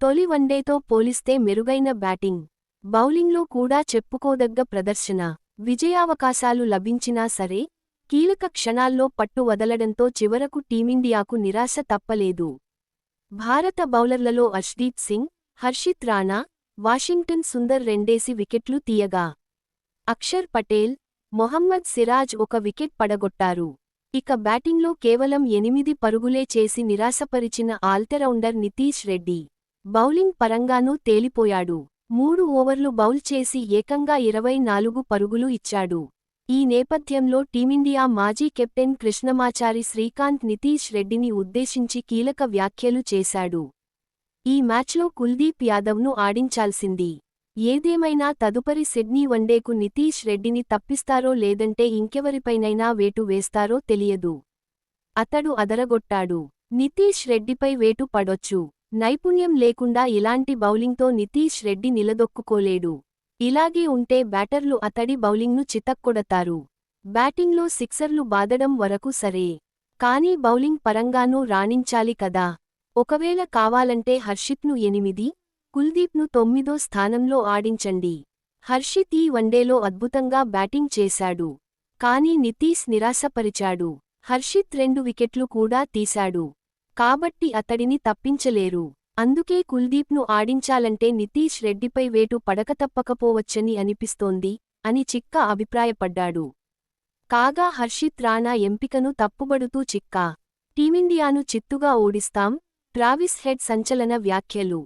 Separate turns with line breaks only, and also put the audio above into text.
తొలి వన్డేతో పోలిస్తే మెరుగైన బ్యాటింగ్ బౌలింగ్లో కూడా చెప్పుకోదగ్గ ప్రదర్శన విజయావకాశాలు లభించినా సరే కీలక క్షణాల్లో పట్టు వదలడంతో చివరకు టీమిండియాకు నిరాశ తప్పలేదు. భారత బౌలర్లలో అర్ష్దీప్ సింగ్ హర్షిత్ రాణా వాషింగ్టన్ సుందర్ రెండేసి వికెట్లు తీయగా. అక్షర్ పటేల్ మొహమ్మద్ సిరాజ్ ఒక వికెట్ పడగొట్టారు. ఇక బ్యాటింగ్లో కేవలం ఎనిమిది పరుగులే చేసి నిరాశపరిచిన ఆల్టరౌండర్ నితీష్ రెడ్డి. బౌలింగ్ పరంగానూ తేలిపోయాడు. మూడు ఓవర్లు బౌల్ చేసి ఏకంగా ఇరవై నాలుగు పరుగులు ఇచ్చాడు. ఈ నేపథ్యంలో టీమిండియా మాజీ కెప్టెన్ కృష్ణమాచారి శ్రీకాంత్ నితీష్ రెడ్డిని ఉద్దేశించి కీలక వ్యాఖ్యలు చేశాడు. ఈ మ్యాచ్లో కుల్దీప్ యాదవ్ను ఆడించాల్సింది. ఏదేమైనా తదుపరి సిడ్నీ వన్డేకు నితీష్ రెడ్డిని తప్పిస్తారో లేదంటే ఇంకెవరిపైనైనా వేటు వేస్తారో తెలియదు. అతడు అదరగొట్టాడు. నితీష్ రెడ్డిపై వేటు పడొచ్చు. నైపుణ్యం లేకుండా ఇలాంటి బౌలింగ్తో నితీష్ రెడ్డి నిలదొక్కుకోలేడు. ఇలాగే ఉంటే బ్యాటర్లు అతడి బౌలింగ్ను చితక్కొడతారు. బ్యాటింగ్లో సిక్సర్లు బాదడం వరకు సరే. కానీ బౌలింగ్ పరంగానూ రాణించాలి కదా. ఒకవేళ కావాలంటే హర్షిత్ను ఎనిమిది కుల్దీప్ను తొమ్మిదో స్థానంలో ఆడించండి. హర్షిత్ ఈ వన్డేలో అద్భుతంగా బ్యాటింగ్ చేశాడు. కానీ నితీష్ నిరాశపరిచాడు. హర్షిత్ రెండు వికెట్లు కూడా తీశాడు. కాబట్టి అతడిని తప్పించలేరు. అందుకే కుల్దీప్ను ఆడించాలంటే నితీష్ రెడ్డిపై వేటు పడక తప్పకపోవచ్చని అనిపిస్తోంది అని చిక్క అభిప్రాయపడ్డాడు. కాగా హర్షిత్ రాణా ఎంపికను తప్పుబడుతూ చిక్కా టీమిండియాను చిత్తుగా ఓడిస్తాం ట్రావిస్ హెడ్ సంచలన వ్యాఖ్యలు.